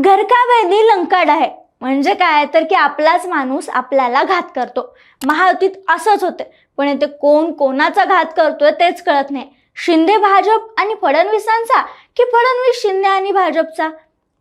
घरका वैदी आहे. म्हणजे काय? तर की आपलाच माणूस आपल्याला घात करतो. महायुतीत असंच होते. पण येथे कोण कोणाचा घात करतोय तेच कळत नाही. शिंदे भाजप आणि फडणवीसांचा की फडणवीस शिंदे आणि भाजपचा?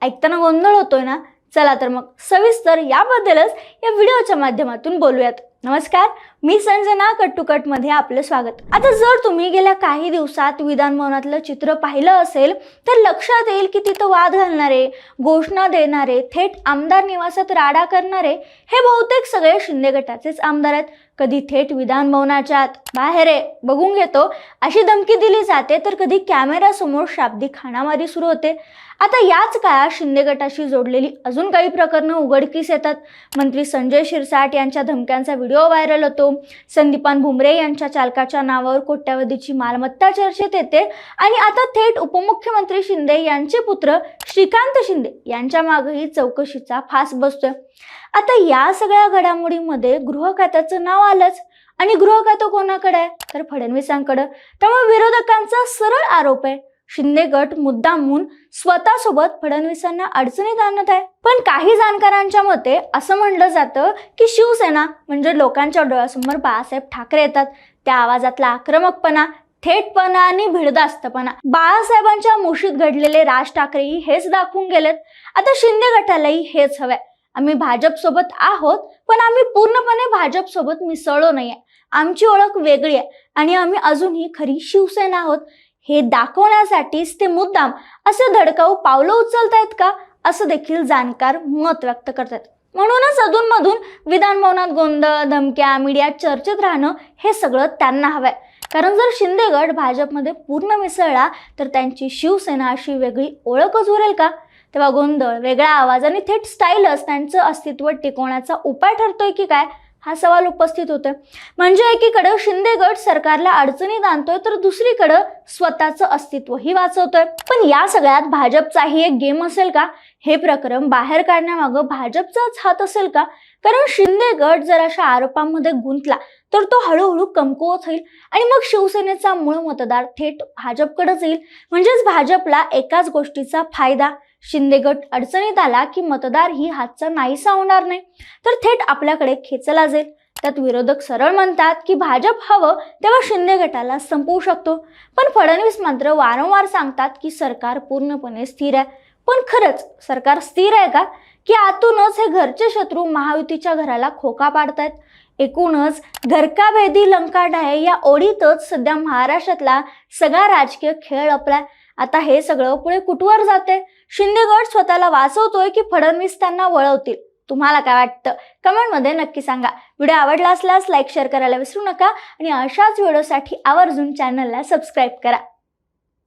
ऐकताना गोंधळ होतोय ना? चला तर मग सविस्तर याबद्दलच या व्हिडिओच्या माध्यमातून बोलूयात. नमस्कार मी संजना कट टू कटमध्ये आपलं स्वागत. आता जर तुम्ही गेल्या काही दिवसात विधान भवनातलं चित्र पाहिलं असेल तर लक्षात येईल की तिथं वाद घालणारे घोषणा देणारे थेट आमदार निवासात राडा करणारे हे बहुतेक सगळे शिंदे गटाचेच आमदार आहेत. कधी थेट विधानभवनाच्या बाहेर आहे बघून घेतो अशी धमकी दिली जाते तर कधी कॅमेरासमोर शाब्दिक हाणामारी सुरू होते. आता याच काळात शिंदे गटाशी जोडलेली अजून काही प्रकरणं उघडकीस येतात. मंत्री संजय शिरसाट यांच्या धमक्यांचा व्हिडिओ व्हायरल होतो. संदीपान भुमरे यांच्या चालकाच्या नावावर कोट्यावधीची मालमत्ता चर्चेत येते. आणि आता थेट उपमुख्यमंत्री शिंदे यांचे पुत्र श्रीकांत शिंदे यांच्या मागेही चौकशीचा फास बसतोय. आता या सगळ्या घडामोडीमध्ये गृह खात्याचं नाव आलंच. आणि गृह खातं कोणाकडे? आहे तर फडणवीसांकडं. त्यामुळे विरोधकांचा सरळ आरोप आहे. शिंदे गट मुद्दामून स्वतःसोबत फडणवीसांना अडचणीत आणत आहे. पण काही जाणकारांच्या मते असं म्हणलं जातं की शिवसेना म्हणजे लोकांच्या डोळ्यासमोर बाळासाहेब ठाकरे येतात. त्या आवाजातला आक्रमकपणा थेटपणा आणि भिडदास्तपणा. बाळासाहेबांच्या मुशीत घडलेले राज ठाकरेही हेच दाखवून गेलेत. आता शिंदे गटालाही हेच हवंय. आम्ही भाजपसोबत आहोत पण आम्ही पूर्णपणे भाजपसोबत मिसळलो नाही आमची ओळख वेगळी आहे आणि आम्ही अजूनही खरी शिवसेना आहोत. हे दाखवण्यासाठीच ते मुद्दाम असे धडकाऊ पावलं उचलतायत का असं देखील जाणकार मत व्यक्त करतात म्हणूनच अधूनमधून विधान भवनात गोंधळ धमक्या मीडियात चर्चेत राहणं हे सगळं त्यांना हवंय. कारण जर शिंदेगड भाजपमध्ये पूर्ण मिसळला तर त्यांची शिवसेना अशी वेगळी ओळखच उरेल का? तेव्हा गोंधळ वेगळा आवाज आणि थेट स्टाईलच त्यांचं अस्तित्व टिकवण्याचा उपाय ठरतोय की काय? हा सवाल उपस्थित होतोय. म्हणजे एकीकडं शिंदे गट सरकारला अडचणीत आणतोय तर दुसरीकडं स्वतःचं अस्तित्वही वाचवतोय. पण या सगळ्यात भाजपचाही एक गेम असेल का? हे प्रकरण बाहेर काढण्यामागं भाजपचाच हात असेल का? कारण शिंदे गट जर अशा आरोपांमध्ये गुंतला तर तो हळूहळू कमकुवत होईल आणि मग शिवसेनेचा मूळ मतदार थेट भाजपकडेच येईल. म्हणजेच भाजपला एकाच गोष्टीचा फायदा शिंदे गट अडचणीत आला की मतदार ही हातचा नाहीसा होणार नाही. तर थेट आपल्याकडे खेचला जाईल. त्यात विरोधक सरळ म्हणतात की भाजप हवं तेव्हा शिंदे गटाला संपवू शकतो. पण फडणवीस मात्र वारंवार सांगतात की सरकार पूर्णपणे स्थिर आहे. पण खरंच सरकार स्थिर आहे का? की आतूनच हे घरचे शत्रू महायुतीच्या घराला खोका पाडतायत. एकूणच घरका भेदी या ओढीतच सध्या महाराष्ट्रातला सगळा राजकीय खेळ आपला आता हे सगळं पुढे कुठवर जाते? शिंदे गट स्वतःला वाचवतोय की फडणवीस त्यांना वळवतील? तुम्हाला काय वाटतं? कमेंटमध्ये नक्की सांगा. व्हिडिओ आवडला असल्यास लाईक शेअर करायला विसरू नका आणि अशाच व्हिडिओसाठी आवर्जून चॅनलला सबस्क्राईब करा.